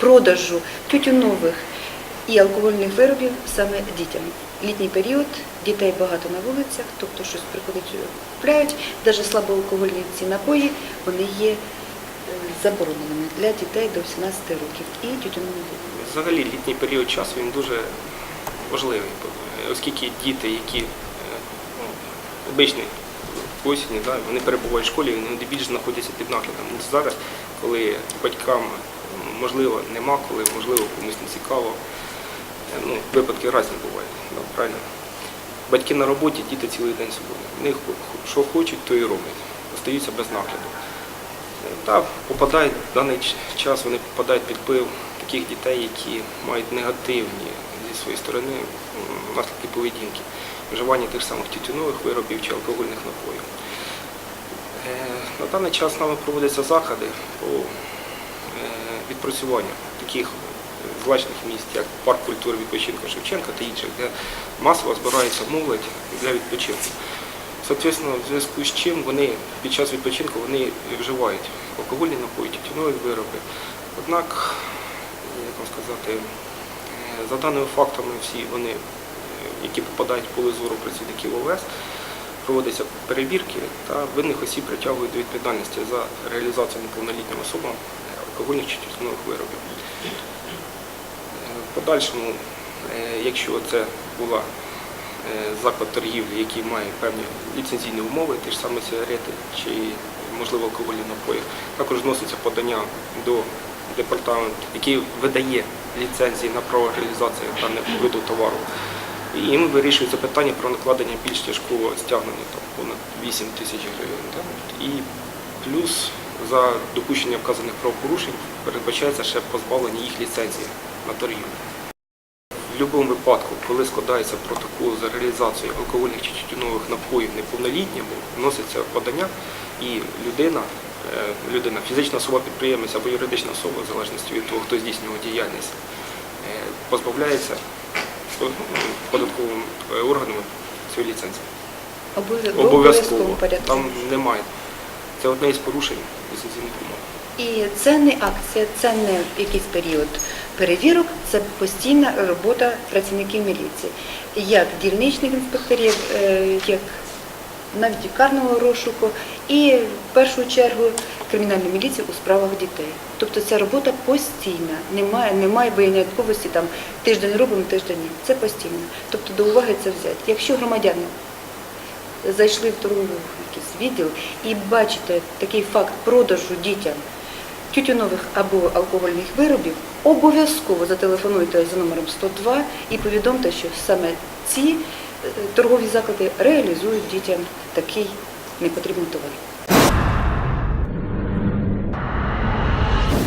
продажу тютюнових і алкогольних виробів саме дітям. Літній період дітей багато на вулицях, тобто щось приходять, купляють. Навіть слабоалкогольні ці напої вони є е, забороненими для дітей до 18 років і тютюнові вироби. Взагалі літній період часу він дуже важливий, оскільки діти, які е, ну, обичні в да, вони перебувають в школі, вони більш знаходяться під наглядом. Зараз, коли батькам можливо нема, коли можливо комусь не цікаво, е, ну, випадки різні бувають, да, правильно? Батьки на роботі, діти цілий день свободні. Вони що хочуть, то і роблять. Остаються без нагляду. Так, попадають в даний час, вони попадають під вплив таких дітей, які мають негативні зі своєї сторони наслідки поведінки, вживання тих самих тютюнових виробів чи алкогольних напоїв. Е, На даний час нами проводяться заходи по е, відпрацюванню таких злачних місць, як парк культури відпочинку Шевченка та інших, де масово збирається молодь для відпочинку. Соответственно, в зв'язку з чим вони під час відпочинку вони вживають алкогольні напої, тютюнові вироби. Однак, як вам сказати, е, за даними фактами, всі вони, е, які попадають в поле зору працівників ОВС, проводяться перевірки та винних осіб притягують до відповідальності за реалізацію неповнолітнім особам алкогольних чи тютюнових виробів. Е, В подальшому, е, якщо це була е, заклад торгівлі, який має певні ліцензійні умови, ті ж саме сигарети чи, можливо, алкогольні напої, також вноситься подання до департаменту, який видає ліцензії на право реалізації даного виду товару. І їм вирішується питання про накладення більш тяжкого стягнення, там понад 8 тисяч гривень. І плюс за допущення вказаних правопорушень передбачається ще позбавлення їх ліцензії на торгівлю. В будь-якому випадку, коли складається протокол за реалізацію алкогольних чи тютюнових напоїв неповнолітніми, вноситься подання і людина, е, людина, фізична особа підприємець або юридична особа, в залежності від того, хто здійснює діяльність, е, позбавляється е, податковим органом цієї ліцензії. Обов'язково Обов'язково. Там немає. Це одне із порушень І це не акція, це не якийсь період перевірок, це постійна робота працівників міліції, як дільничних інспекторів, е, як навіть карного розшуку, і в першу чергу кримінальної міліції у справах дітей. Тобто ця робота постійна, немає, немає винятковості там тиждень робимо, тиждень ні. Це постійно. Тобто до уваги це взяти. Якщо громадяни зайшли в торговий якийсь відділ і бачите такий факт продажу дітям тютюнових або алкогольних виробів, обов'язково зателефонуйте за номером 102 і повідомте, що саме ці е, торгові заклади реалізують дітям такий непотрібний товар.